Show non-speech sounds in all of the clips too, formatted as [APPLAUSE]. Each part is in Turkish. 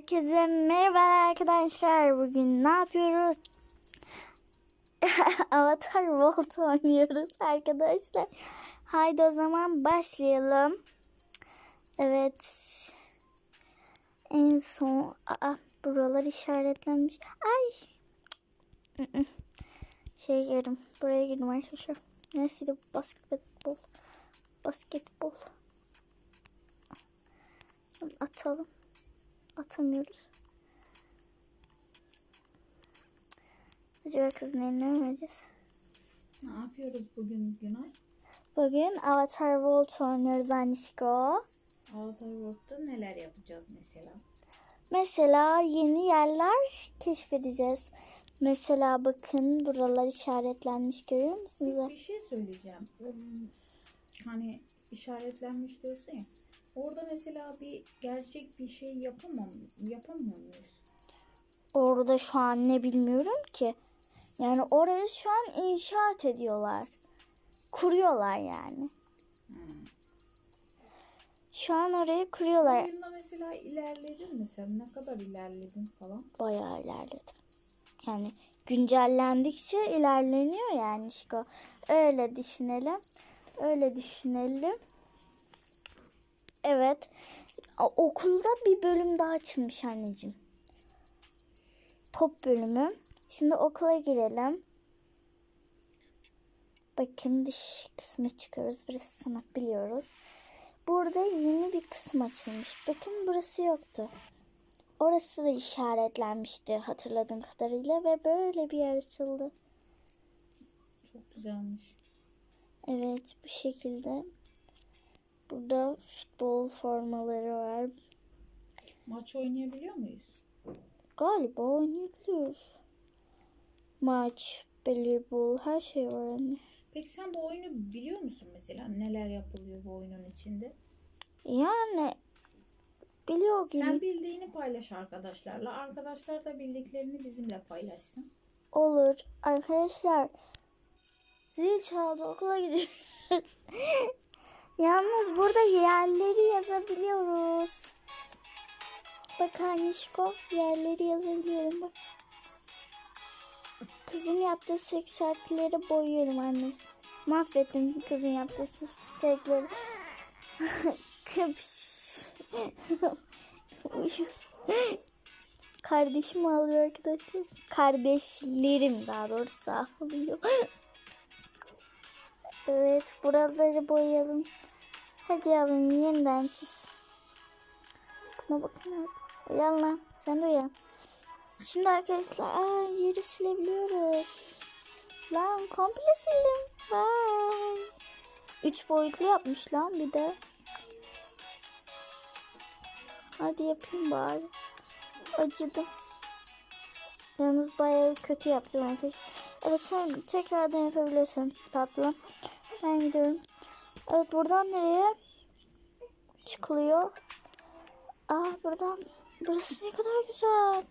Herkese merhaba arkadaşlar. Bugün ne yapıyoruz? [LAUGHS] Avatar World oynuyoruz arkadaşlar. Haydi o zaman başlayalım. Evet. En son aa, buralar işaretlenmiş. Ay. Şey girdim. Buraya girdim arkadaşlar. Nesiydi bu? Basketbol. Basketbol. Atalım atamıyoruz. Acaba kızın eline mi vereceğiz? Ne yapıyoruz bugün Günay? Bugün Avatar World oynuyoruz Anişko. Avatar World'da neler yapacağız mesela? Mesela yeni yerler keşfedeceğiz. Mesela bakın buralar işaretlenmiş görüyor musunuz? Bir şey söyleyeceğim. Hani işaretlenmiş diyorsun ya. Orada mesela bir gerçek bir şey yapamam, yapamıyor muyuz? Orada şu an ne bilmiyorum ki. Yani orayı şu an inşaat ediyorlar. Kuruyorlar yani. Hmm. Şu an orayı kuruyorlar. Oyunda mesela ilerledin mi sen? Ne kadar ilerledin falan? bayağı ilerledi. Yani güncellendikçe ilerleniyor yani Şiko. Öyle düşünelim. Öyle düşünelim. Evet. Okulda bir bölüm daha açılmış anneciğim. Top bölümü. Şimdi okula girelim. Bakın dış kısmı çıkıyoruz. Burası sınıf biliyoruz. Burada yeni bir kısım açılmış. Bakın burası yoktu. Orası da işaretlenmişti hatırladığım kadarıyla ve böyle bir yer açıldı. Çok güzelmiş. Evet bu şekilde. Burada futbol formaları var. Maç oynayabiliyor muyuz? Galiba oynayabiliyoruz. Maç, voleybol her şey var anne. Peki sen bu oyunu biliyor musun mesela? Neler yapılıyor bu oyunun içinde? Yani biliyor gibi Sen bildiğini paylaş arkadaşlarla. Arkadaşlar da bildiklerini bizimle paylaşsın. olur. Arkadaşlar zil çaldı okula gidiyoruz. [LAUGHS] Yalnız burada yerleri yazabiliyoruz. Bak Anişko yerleri yazabiliyorum bak. Kızın yaptığı seks harfleri boyuyorum anne. Mahvettim kızın yaptığı seks. [LAUGHS] Kardeşim ağlıyor arkadaşlar. Kardeşlerim daha doğrusu ağlıyor. Evet buraları boyayalım. Hadi yavrum yeniden çiz. Buna bakın abi. Uyan lan. Sen de uyan. Şimdi arkadaşlar aa, yeri silebiliyoruz. Lan komple sildim. Vay. Üç boyutlu yapmış lan bir de. Hadi yapayım bari. Acıdım. Yalnız bayağı kötü yaptım arkadaşlar. Evet sen tekrardan yapabilirsin tatlım. Ben gidiyorum. Evet buradan nereye çıkılıyor? Aa buradan burası ne kadar güzel.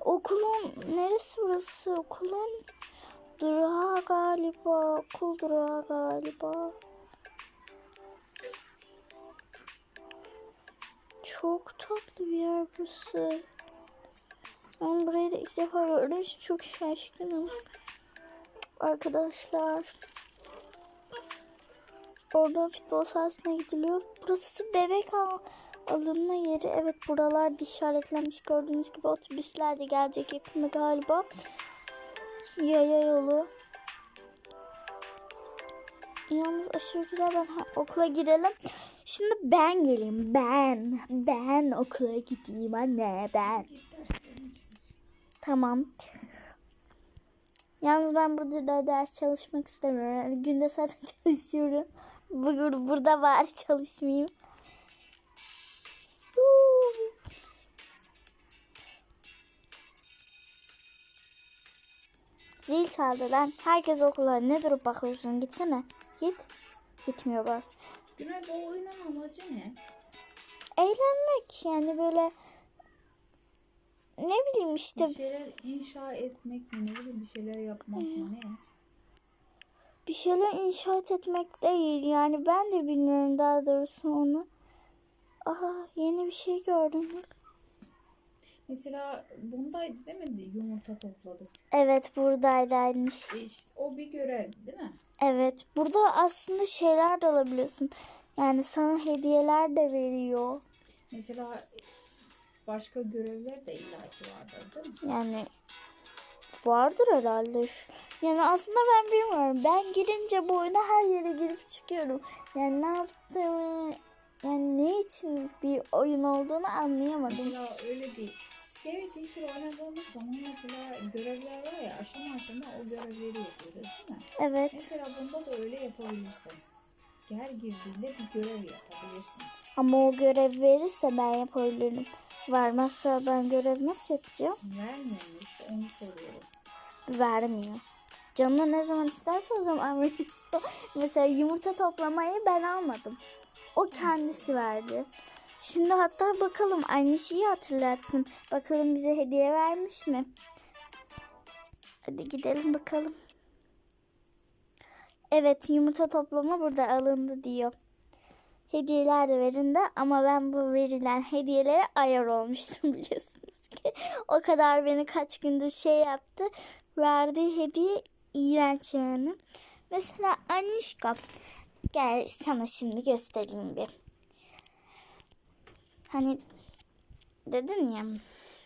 Okulun neresi burası? Okulun durağı galiba. Okul durağı galiba. Çok tatlı bir yer burası. Ben burayı da ilk defa gördüğüm için çok şaşkınım. Arkadaşlar. Oradan futbol sahasına gidiliyor. Burası bebek al alınma yeri. Evet buralar işaretlenmiş. Gördüğünüz gibi otobüsler de gelecek yakında galiba. Yaya yolu. Yalnız aşırı güzel. Ben ha- okula girelim. Şimdi ben geleyim. Ben. Ben okula gideyim anne. Ben. Tamam. Yalnız ben burada da ders çalışmak istemiyorum. Yani günde zaten [LAUGHS] çalışıyorum. Bugün burada bari çalışmayayım. Zil çaldı lan. Herkes okula. Ne durup bakıyorsun? Gitsene. Git. Gitmiyor bak. Günay bu oyunun amacı ne? Eğlenmek yani böyle ne bileyim işte Bir şeyler inşa etmek mi? Ne bileyim bir şeyler yapmak mı? Ne? bir şeyler inşaat etmek değil. Yani ben de bilmiyorum daha doğrusu onu. Aha yeni bir şey gördüm. Mesela bundaydı değil mi yumurta topladık. Evet buradaymış. E işte o bir görev değil mi? Evet burada aslında şeyler de alabiliyorsun. Yani sana hediyeler de veriyor. Mesela başka görevler de illaki vardır değil mi? Yani vardır herhalde. Yani aslında ben bilmiyorum. Ben girince bu oyuna her yere girip çıkıyorum. Yani ne yaptığımı yani ne için bir oyun olduğunu anlayamadım. Mesela öyle değil. Scary Teacher oynadığımız zaman mesela görevler var ya aşama aşama o görevleri yapıyoruz değil mi? Evet. Mesela bunda da öyle yapabilirsin. Her girdiğinde bir görev yapabilirsin. Ama o görev verirse ben yapabilirim. Vermezse ben görev nasıl yapacağım? Vermiyor işte onu soruyorum. Vermiyor. Canına ne zaman isterse o zaman veriyor. [LAUGHS] Mesela yumurta toplamayı ben almadım. O kendisi verdi. Şimdi hatta bakalım aynı şeyi hatırlattın. Bakalım bize hediye vermiş mi? Hadi gidelim bakalım. Evet yumurta toplama burada alındı diyor. Hediyeler de verildi ama ben bu verilen hediyelere ayar olmuştum [LAUGHS] biliyorsunuz ki. O kadar beni kaç gündür şey yaptı. Verdiği hediye iğrenç yani. Mesela Anişka gel sana şimdi göstereyim bir. Hani dedin ya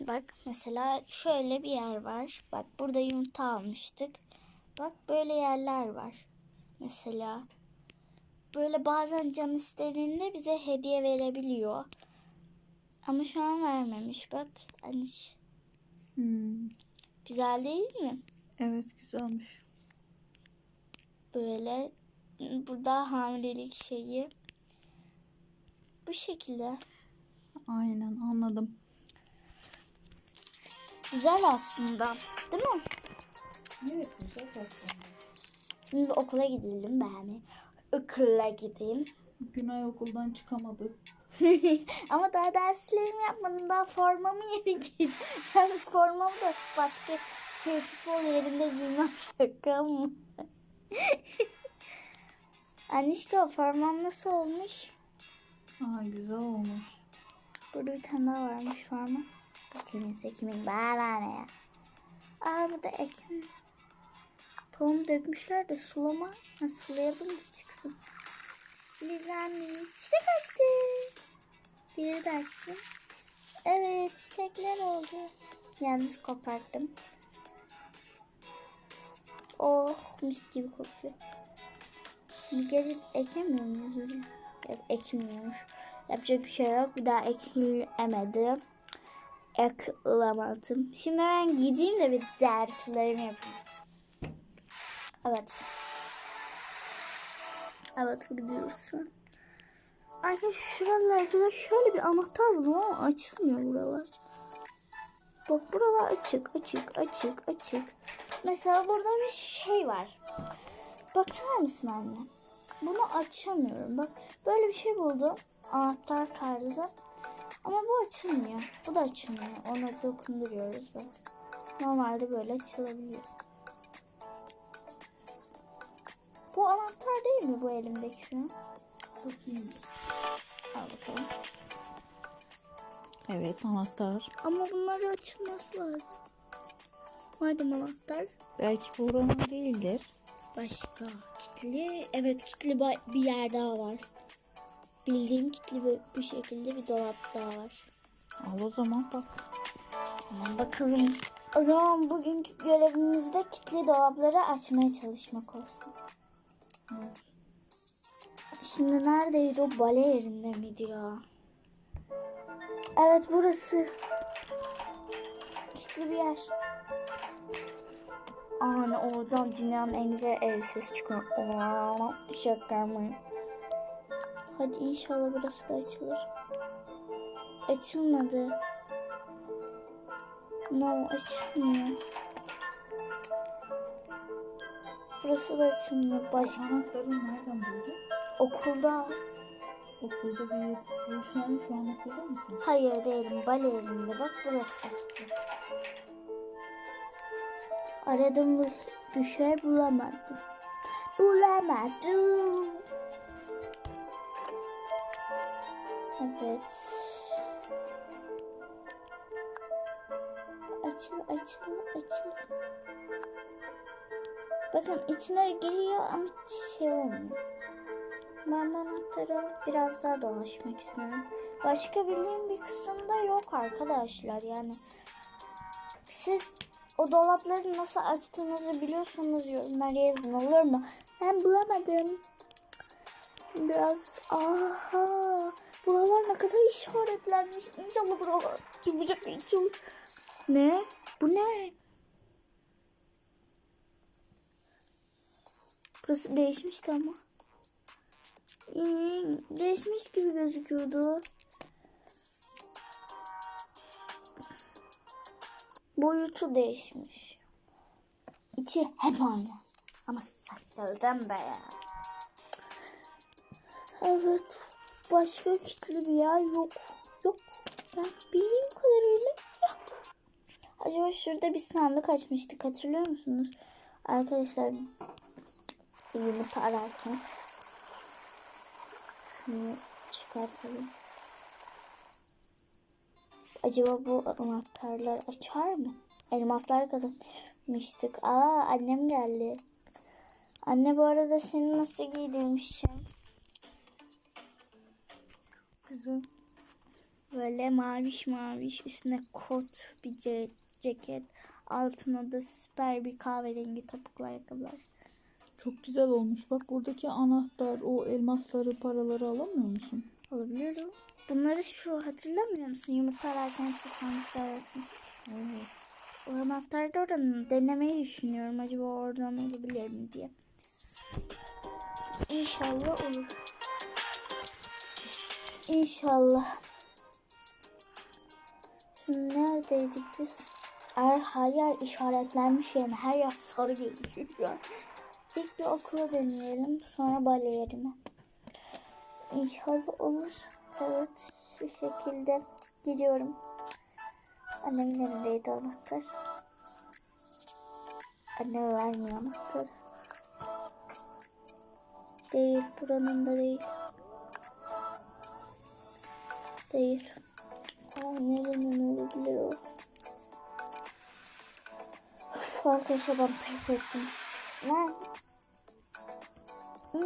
bak mesela şöyle bir yer var. Bak burada yumurta almıştık. Bak böyle yerler var. Mesela böyle bazen can istediğinde bize hediye verebiliyor. Ama şu an vermemiş bak. Aniş Hmm, güzel değil mi? evet güzelmiş. Böyle burada hamilelik şeyi. Bu şekilde. Aynen anladım. Güzel aslında. Değil mi? Evet güzel aslında. Şimdi okula gidelim ben. Okula gideyim. Günay okuldan çıkamadı. [LAUGHS] Ama daha derslerimi yapmadım. Daha formamı yeni giydim. [LAUGHS] Yalnız formamı da başka şey futbol yerinde giymem [LAUGHS] şaka mı? Anişka formam nasıl olmuş? Aa güzel olmuş. Burada bir tane daha varmış forma. Bu kiminse kimin bana ne ya. Aa bu da ekim. Tohum dökmüşler de sulama. Ha, sulayalım da çıksın. Lizami çiçek açtı. Biri de açsın. Evet çiçekler oldu. Yalnız koparttım. Oh mis gibi kokuyor. Gelip ekemiyor muyuz oraya? Yok ekilmiyormuş. Yapacak bir şey yok. Bir daha ekilemedim. Ekılamadım. Şimdi ben gideyim de bir derslerimi yapayım. Evet. Evet gidiyorsun. Arkadaşlar şuralarda da şöyle bir anahtar buldum ama açılmıyor buralar. Bak buralar açık açık açık açık. Mesela burada bir şey var. Bakar mısın anne? Bunu açamıyorum. Bak böyle bir şey buldum. Anahtar tarzı. Ama bu açılmıyor. Bu da açılmıyor. Ona dokunduruyoruz bak. Normalde böyle açılabiliyor. Bu anahtar değil mi bu elimdeki şu? Bakayım. Al bakalım. Evet anahtar. Ama bunları açılması lazım. Madem anahtar. Belki bu oranın değildir. Başka kitli. Evet kitli bir yer daha var. Bildiğim kitli bir, bir şekilde bir dolap daha var. Al o zaman bak. Tamam bakalım. O zaman bugünkü görevimizde kitli dolapları açmaya çalışmak olsun. Şimdi neredeydi o bale yerinde miydi ya? Evet burası. Kitli bir yer. Hani oradan dünyanın en güzel ev sesi çıkıyor. Şaka mı? Hadi inşallah burası da açılır. Açılmadı. No açılmıyor. Burası da açılmıyor. Başka Anahtarı nereden buldun? okulda. Okulda bir bu sen şu an okulda mısın? Hayır değilim. Bale yerinde. Bak burası da kilitli. Aradım bir şey bulamadım. Bulamadım. Evet. açıl açıl açıl. Bakın içine giriyor ama şey olmuyor. Ben bu alıp biraz daha dolaşmak istiyorum. Başka bildiğim bir kısımda yok arkadaşlar yani. Siz o dolapları nasıl açtığınızı biliyorsanız yorumlara yazın olur mu? Ben bulamadım. Biraz aha buralar ne kadar işaretlenmiş. İnşallah buralar çıkacak inşallah. Ne? Bu ne? Burası değişmişti ama. Hmm, değişmiş gibi gözüküyordu. Boyutu değişmiş. İçi hep aynı. Ama saçlardan be. Evet. Başka kilitli bir yer yok. Yok. Ben bildiğim kadarıyla yok. Acaba şurada bir sandık açmıştık hatırlıyor musunuz? Arkadaşlar yumurta ararken şunu çıkartalım. Acaba bu anahtarlar açar mı? Elmaslar kazanmıştık. Aa annem geldi. Anne bu arada seni nasıl giydirmişim? Kızım. Böyle maviş maviş üstüne kot bir ce- ceket. Altına da süper bir kahverengi topuklu ayakkabılar. Çok güzel olmuş. Bak buradaki anahtar o elmasları paraları alamıyor musun? O. Bunları şu hatırlamıyor musun? Yumurta ararken şu sandıklar açmıştık. O anahtarı da oradan denemeyi düşünüyorum. Acaba oradan olabilir mi diye. İnşallah olur. İnşallah. Şimdi neredeydik biz? Her, her yer işaretlenmiş yani her yer sarı gözüküyor. İlk bir okula deneyelim sonra bale yerine. İnşallah olur. Evet şu şekilde gidiyorum. Annemin elindeydi anahtar. Anneme vermiyor anahtarı. Değil buranın da değil. Değil. Aa, nerenin olabilir o? Arkadaşlar ben pes ettim. Lan. Hmm,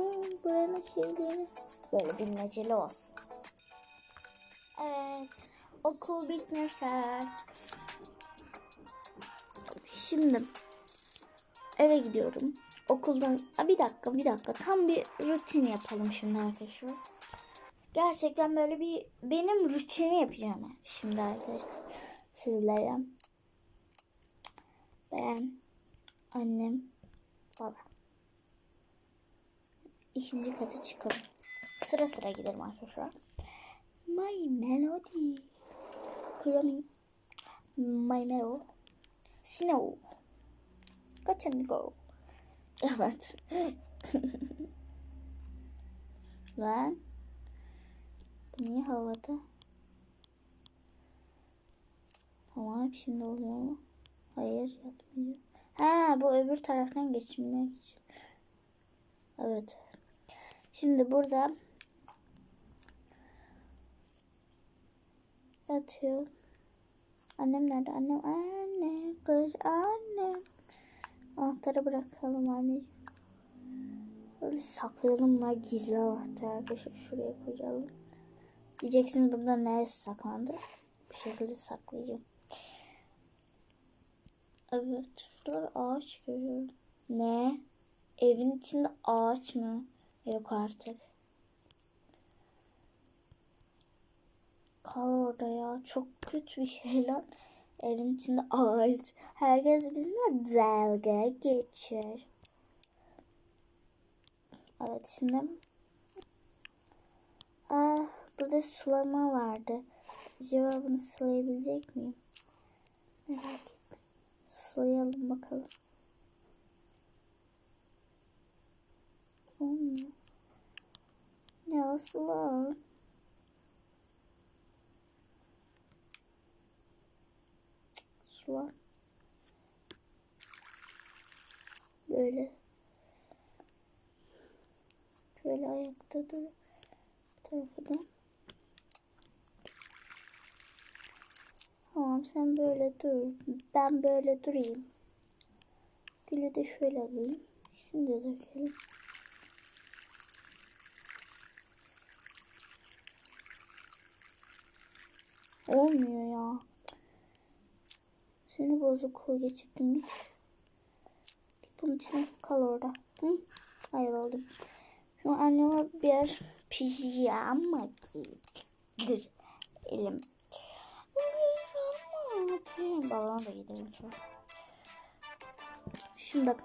buranın kilidini. Böyle bilmeceli olsun. Evet. Okul bitmiş. Şimdi eve gidiyorum. Okuldan Aa, bir dakika bir dakika tam bir rutin yapalım şimdi arkadaşlar. Gerçekten böyle bir benim rutini yapacağım şimdi arkadaşlar sizlere. Ben, annem, İkinci kata çıkalım. Sıra sıra gidelim arkadaşlar. My melody. Chromie. My melody. Snow. Kaç and go. Evet. [LAUGHS] Lan. Niye havada? Tamam şimdi oluyor mu? Hayır yapmıyor. Ha bu öbür taraftan geçirmek için. Evet. Şimdi burada yatıyor. Annem nerede? Annem anne kız anne. Anahtarı bırakalım anneciğim. Böyle saklayalım bunlar gizli anahtar arkadaşlar. Şuraya koyalım. Diyeceksiniz burada neresi saklandı? Bir şekilde saklayacağım. Evet. Şurada ağaç görüyorum. Ne? Evin içinde ağaç mı? Yok artık. Kal orada ya. Çok kötü bir şey lan. Evin içinde ağaç. Herkes bizimle dalga geçer. Evet şimdi. Ah burada sulama vardı. Acaba bunu sulayabilecek miyim? Merak ettim. Sulayalım bakalım. Olmuyor. Ya sula. Sula. Böyle. Şöyle ayakta dur. Bu tarafı da. Tamam Tamam sen böyle dur. Ben böyle durayım. Gülü de şöyle alayım. Şimdi dökelim. Olmuyor ya. Seni bozukluğu geçirdim git. Bunun içine kal orada. Hı? Hayır oldum. Şu an anneme bir pijama giydir elim. Balona da gidelim şöyle. Şimdi bak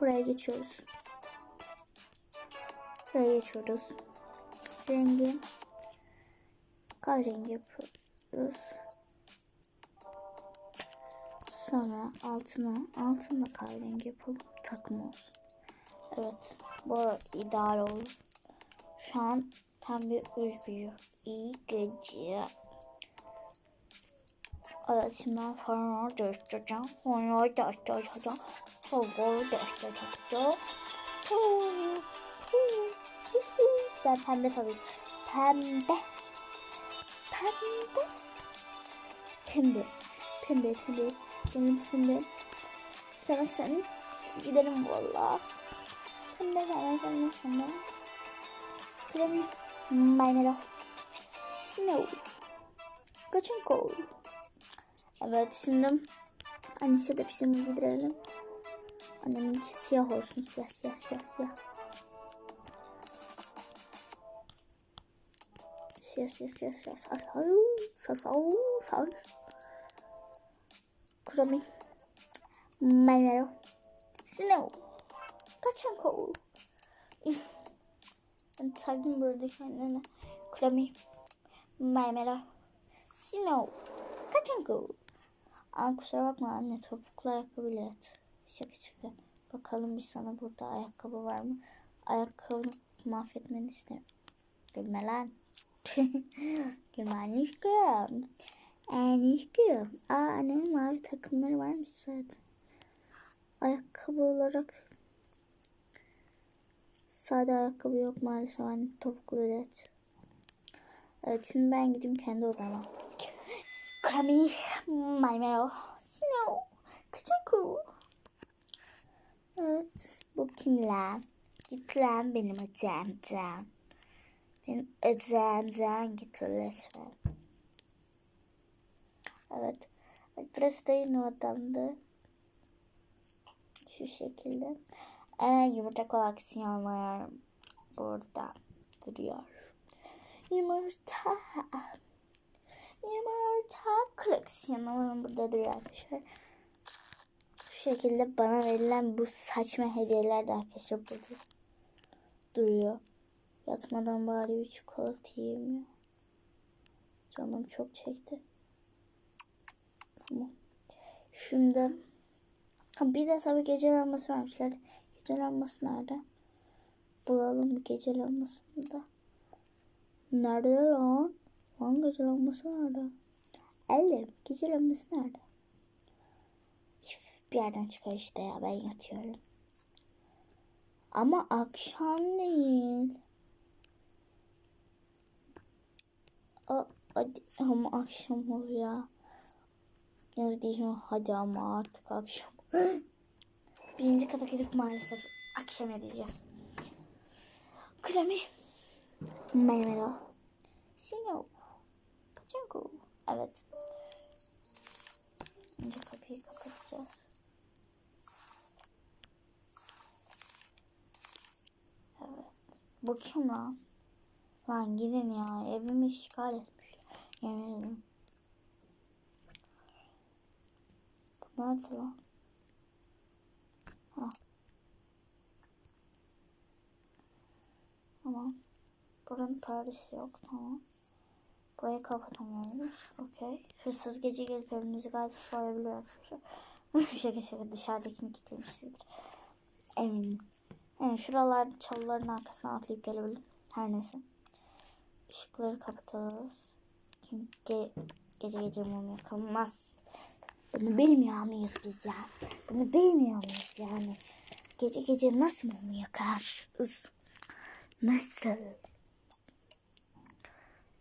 buraya geçiyoruz. Buraya geçiyoruz. Rengi kahverengi yapıyoruz. Sonra altına altına kahverengi yapalım takım olsun. Evet bu ideal olur. Şu an tam bir uykuyor. İyi gece. Evet şimdi ben sonra değiştireceğim. Sonra değiştireceğim. Sonra değiştireceğim. Ben pembe tabii. Pembe. Pembe. Pembe. Pembe pembe. Benim pembe. Sana sen gidelim valla. Pembe pembe pembe pembe. Gidelim. Maymelo. Snow. Kaçın kol. Evet şimdi annesi de bizim giderelim. Annemin siyah olsun. Siyah siyah siyah siyah. Siyah siyah siyah siyah. Siyah siyah siyah siyah. Kurami. Maymelo. Snow. Kaçan kol. Ben taktım burada kendine. Kurami. Maymelo. Snow. Kaçan kol. Aa, kusura bakma anne topuklu ayakkabıyla yat. Şaka şaka. Bakalım bir sana burada ayakkabı var mı? Ayakkabını mahvetmeni istemiyorum. Gülme lan. [LAUGHS] Annişkim. Annişkim. Aa annemin mavi takımları varmış zaten. Ayakkabı olarak sade ayakkabı yok maalesef anne topuklu yat. Evet şimdi ben gideyim kendi odama. Kami, my mail. Snow. Kaçaku. Evet. Bu kim lan? Benim odamdan. Benim odamdan git lütfen. Evet. Adres de yine odamda. Şu şekilde. Ee, yumurta koleksiyonlar burada duruyor. Yumurta. Yumurta koleksiyonu burada duruyor arkadaşlar. Şu şekilde bana verilen bu saçma hediyeler de arkadaşlar burada duruyor. Yatmadan bari bir çikolata yiyeyim ya. Canım çok çekti. Tamam. Şimdi bir de tabii gece lambası vermişler. Gece lambası nerede? Bulalım gece lambasını da. Nerede lan? Lan gece lambası nerede? Ellerim gece lambası nerede? Bir yerden çıkar işte ya ben yatıyorum. Ama akşam değil. A, hadi ama akşam oluyor. Yazık diyeceğim hadi ama artık akşam. [GASPS] Birinci kata gidip maalesef akşam edeceğiz. Kremi. Meyvelo. Sinyo. Pachinko. Evet. Önce kapıyı kapatacağız. Evet. Bu kim lan? Lan gidin ya. Evimi işgal etmiş. Bu nerede lan? Ha. Tamam. Buranın perdesi yok. Tamam. Burayı kapatamıyoruz. Okey. Hırsız gece gelip evimizi gayet soyabiliyor [LAUGHS] şaka şaka dışarıdakini kilitlemişizdir. Eminim. Yani şuralarda çalıların arkasına atlayıp gelebilir. Her neyse. Işıkları kapatırız. Çünkü ge gece gece mum yakılmaz. Bunu bilmiyor muyuz biz ya? Bunu bilmiyor muyuz yani? Gece gece nasıl mum yakarız? Nasıl?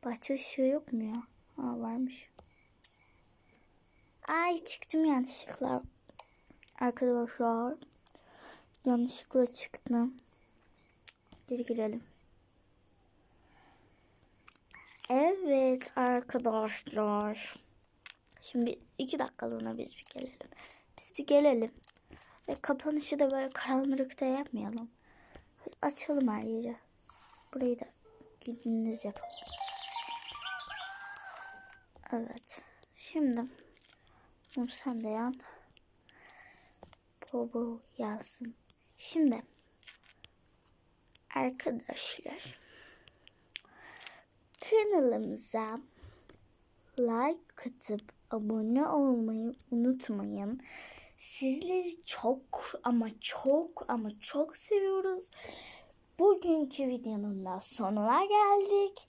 Bahçe ışığı yok mu ya? Ha varmış. Ay çıktım yanlışlıkla. Arkadaşlar. Yanlışlıkla çıktım. Geri girelim. Evet arkadaşlar. Şimdi iki dakikalığına biz bir gelelim. Biz bir gelelim. Ve kapanışı da böyle karanlıkta yapmayalım. Açalım her yeri. Burayı da gündüz yapalım. Evet. Şimdi bunu sen de yan. Bobo yazsın. Şimdi arkadaşlar kanalımıza like atıp abone olmayı unutmayın. Sizleri çok ama çok ama çok seviyoruz. Bugünkü videonun da sonuna geldik.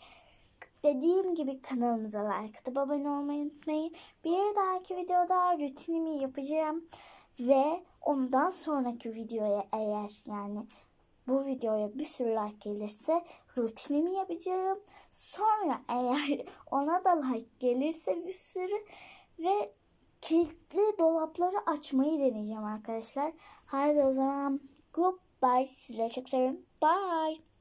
Dediğim gibi kanalımıza like atıp abone olmayı unutmayın. Bir dahaki videoda rutinimi yapacağım. Ve ondan sonraki videoya eğer yani bu videoya bir sürü like gelirse rutinimi yapacağım. Sonra eğer [LAUGHS] ona da like gelirse bir sürü ve kilitli dolapları açmayı deneyeceğim arkadaşlar. Haydi o zaman goodbye. Sizleri çok seviyorum. Bye.